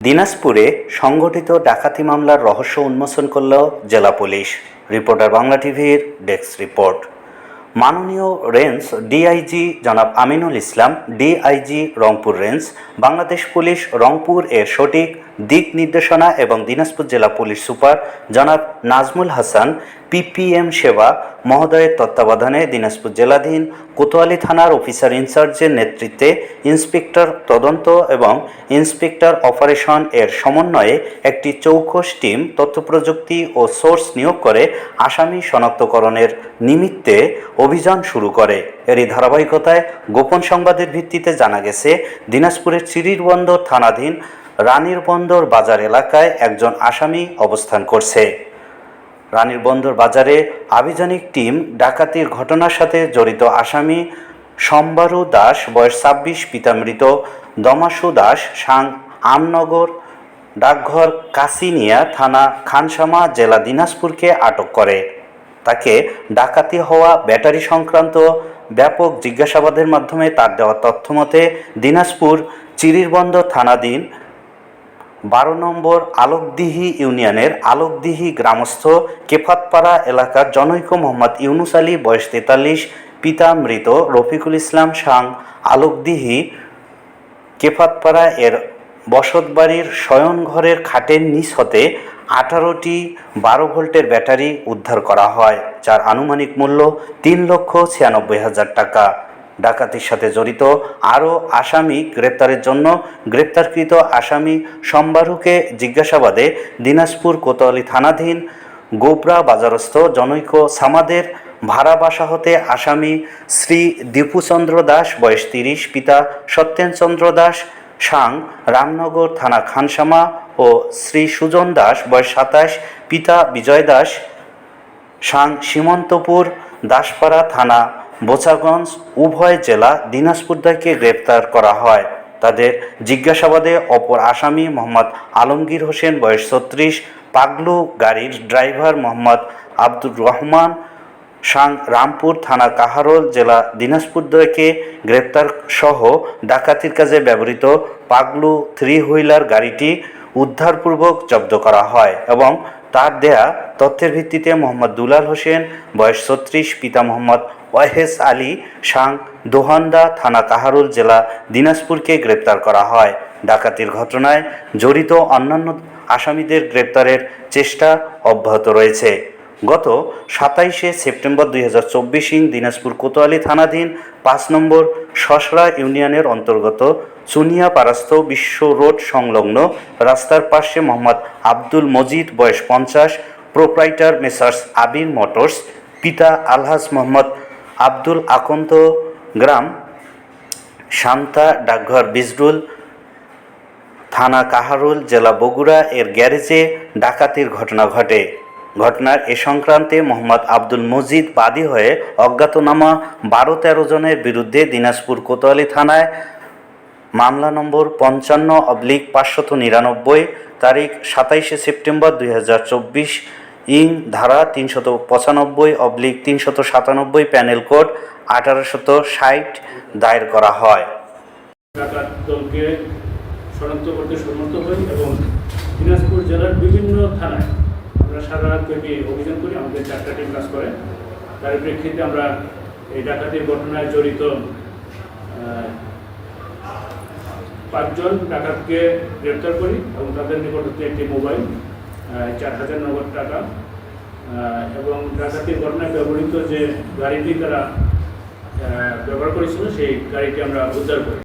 দিনাজপুরে সংগঠিত ডাকাতি মামলার রহস্য উন্মোচন করল জেলা পুলিশ। রিপোর্টার বাংলা টিভির ডেস্ক রিপোর্ট। মাননীয় রেঞ্জ ডিআইজি জনাব Aminul Islam DIG Rangpur range, Bangladesh police Rangpur এর সঠিক দিক নির্দেশনা এবং দিনাজপুর জেলা পুলিশ সুপার জনাব নাজমুল হাসান পিপিএম সেবা, মহোদয়ের তত্ত্বাবধানে দিনাজপুর জেলাধীন কোতোয়ালি থানার অফিসার ইনচার্জের নেতৃত্বে ইন্সপেক্টর তদন্ত এবং ইন্সপেক্টর অপারেশন এর সমন্বয়ে একটি চৌকস টিম তথ্যপ্রযুক্তি ও সোর্স নিয়োগ করে আসামি শনাক্তকরণের নিমিত্তে অভিযান শুরু করে। এরই ধারাবাহিকতায় গোপন সংবাদের ভিত্তিতে জানা গেছে, দিনাজপুরের চিরিরবন্দর থানাধীন রানীর বন্দর বাজার এলাকায় একজন আসামি অবস্থান করছে। রানীর বন্দর বাজারে আভিযানিক টিম ডাকাতির ঘটনার সাথে জড়িত আসামি সম্বারু দাস, বয়স ছাব্বিশ, পিতা মৃত, দমাসু দাস, সাং আমনগর, ডাকঘর কাসিনিয়া থানা, খানসামা জেলা দিনাজপুরকে আটক করে। তাকে ডাকাতি হওয়া, ব্যাটারি সংক্রান্ত ব্যাপক জিজ্ঞাসাবাদের মাধ্যমে তার দেওয়া তথ্যমতে দিনাজপুর চিরিরবন্দর থানাধীন বারো নম্বর আলোকদিহি ইউনিয়নের আলোকদিহি গ্রামস্থ কেফাতপাড়া এলাকার জনৈক মোহাম্মদ ইউনুস আলী, বয়স তেতাল্লিশ, পিতা মৃত রফিকুল ইসলাম সাং আলোকদিহি কেফাতপাড়া এর বসতবাড়ির শয়নঘরের খাটের নিচ হতে আঠারোটি বারো ভোল্টের ব্যাটারি উদ্ধার করা হয়, যার আনুমানিক মূল্য তিন লক্ষ ছিয়ানব্বই হাজার টাকা। ডাকাতির সাথে জড়িত আরও আসামি গ্রেপ্তারের জন্য গ্রেপ্তারকৃত আসামি সম্বারুকে জিজ্ঞাসাবাদে দিনাজপুর কোতোয়ালি থানাধীন গোবরা বাজারস্থ জনৈক সামাদের ভাড়া বাসা হতে আসামি শ্রী দীপুচন্দ্র দাস, বয়স তিরিশ, পিতা সত্যেনচন্দ্র দাস সাং, রামনগর থানা খানসামা ও শ্রী সুজন দাস, বয়স সাতাশ, পিতা বিজয় দাস, সাং সীমন্তপুর, দাসপাড়া থানা, বোচাগঞ্জ, উভয় জেলা দিনাজপুরদাকে গ্রেপ্তার করা হয়। তাদের জিজ্ঞাসাবাদে অপর আসামি মোহাম্মদ আলমগীর হোসেন, বয়স ছত্রিশ, পাগলু গাড়ির ড্রাইভার মোহাম্মদ আব্দুর রহমান সাং রামপুর থানা কাহারোল জেলা দিনাজপুরদয়কে গ্রেপ্তার সহ ডাকাতির কাজে ব্যবহৃত পাগলু থ্রি হুইলার গাড়িটি উদ্ধারপূর্বক জব্দ করা হয় এবং তার দেয়া তথ্যের ভিত্তিতে মোহাম্মদ দুলাল হোসেন, বয়স ছত্রিশ, পিতা মোহাম্মদ ওয়াহেস আলী সাং দোহান্দা থানা কাহারুল জেলা দিনাজপুরকে গ্রেপ্তার করা হয়। ডাকাতির ঘটনায় জড়িত অন্যান্য আসামিদের গ্রেপ্তারের চেষ্টা অব্যাহত রয়েছে। গত সাতাইশে সেপ্টেম্বর দুই হাজার চব্বিশ ইং দিনাজপুর কোতোয়ালি থানাধীন পাঁচ নম্বর সসরা ইউনিয়নের অন্তর্গত চুনিয়া পারাস্ত বিশ্ব রোড সংলগ্ন রাস্তার পাশে মোহাম্মদ আব্দুল মজিদ, বয়স পঞ্চাশ, প্রোপ্রাইটার মেসার্স আবির মোটরস, পিতা আলহাজ মোহাম্মদ আব্দুল আকন্ত গ্রাম, শান্তা ডাকঘর বিজরুল, থানা কাহারুল, জেলা বগুড়া, এর গ্যারেজে ডাকাতির ঘটনা ঘটে। ঘটনার এ সংক্রান্তে মোহাম্মদ আব্দুল মজিদ বাদী হয়ে অজ্ঞাতনামা বারো তেরো জনের বিরুদ্ধে দিনাজপুর কোতোয়ালি থানায় মামলা নম্বর পঞ্চান্ন অবলিক পাঁচশত নিরানব্বই, তারিখ সাতাইশে সেপ্টেম্বর দুই হাজার চব্বিশ, ইং ধারা তিনশত পঁচানব্বই অবলিক তিনশত সাতানব্বই প্যানেল কোড আঠারোশত ষাট দায়ের করা হয়। দলকে শনাক্ত করতে সমর্থ হই এবং দিনাজপুর জেলার বিভিন্ন থানায় আমরা সারা রাত ব্যাপী অভিযান করি, আমাদের চারটা টিম কাজ করে। তার প্রেক্ষিতে আমরা এই ডাকাতির ঘটনায় জড়িত পাঁচজন ডাকাতকে গ্রেপ্তার করি এবং তাদের নিকট একটি মোবাইল চার হাজার নগদ টাকা এবং ডাকাতির ঘটনায় ব্যবহৃত যে গাড়িটি তারা ব্যবহার করেছিল, সেই গাড়িটি আমরা উদ্ধার করি।